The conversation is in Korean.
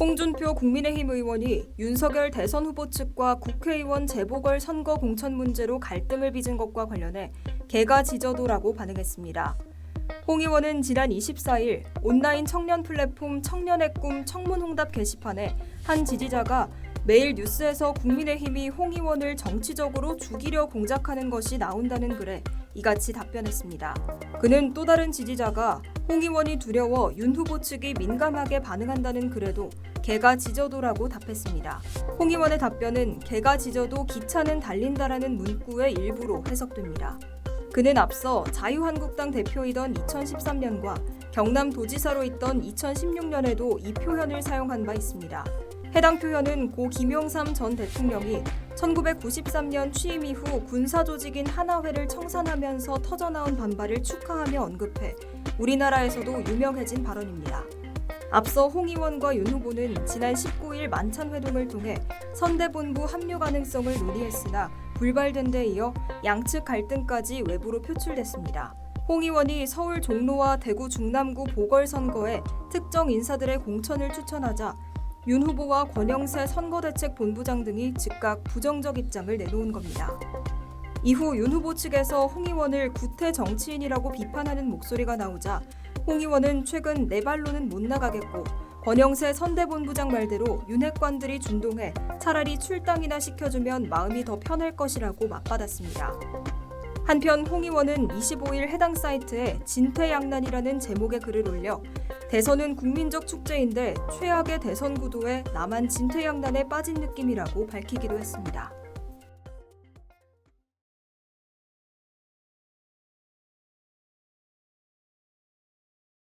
홍준표 국민의힘 의원이 윤석열 대선 후보 측과 국회의원 재보궐 선거 공천 문제로 갈등을 빚은 것과 관련해 개가 지저도라고 반응했습니다. 홍 의원은 지난 24일 온라인 청년 플랫폼 청년의 꿈 청문홍답 게시판에 한 지지자가 매일 뉴스에서 국민의힘이 홍 의원을 정치적으로 죽이려 공작하는 것이 나온다는 글에 이같이 답변했습니다. 그는 또 다른 지지자가 홍 의원이 두려워 윤 후보 측이 민감하게 반응한다는 글에도 개가 지저도라고 답했습니다. 홍 의원의 답변은 개가 지저도 기차는 달린다라는 문구의 일부로 해석됩니다. 그는 앞서 자유한국당 대표이던 2013년과 경남도지사로 있던 2016년에도 이 표현을 사용한 바 있습니다. 해당 표현은 고 김용삼 전 대통령이 1993년 취임 이후 군사조직인 하나회를 청산하면서 터져나온 반발을 축하하며 언급해 우리나라에서도 유명해진 발언입니다. 앞서 홍 의원과 윤 후보는 지난 19일 만찬 회동을 통해 선대본부 합류 가능성을 논의했으나 불발된 데 이어 양측 갈등까지 외부로 표출됐습니다. 홍 의원이 서울 종로와 대구 중남구 보궐선거에 특정 인사들의 공천을 추천하자 윤 후보와 권영세 선거대책본부장 등이 즉각 부정적 입장을 내놓은 겁니다. 이후 윤 후보 측에서 홍 의원을 구태 정치인이라고 비판하는 목소리가 나오자 홍 의원은 최근 내 발로는 못 나가겠고 권영세 선대본부장 말대로 윤핵관들이 준동해 차라리 출당이나 시켜주면 마음이 더 편할 것이라고 맞받았습니다. 한편 홍 의원은 25일 해당 사이트에 진퇴양난이라는 제목의 글을 올려 대선은 국민적 축제인데 최악의 대선 구도에 나만 진퇴양난에 빠진 느낌이라고 밝히기도 했습니다.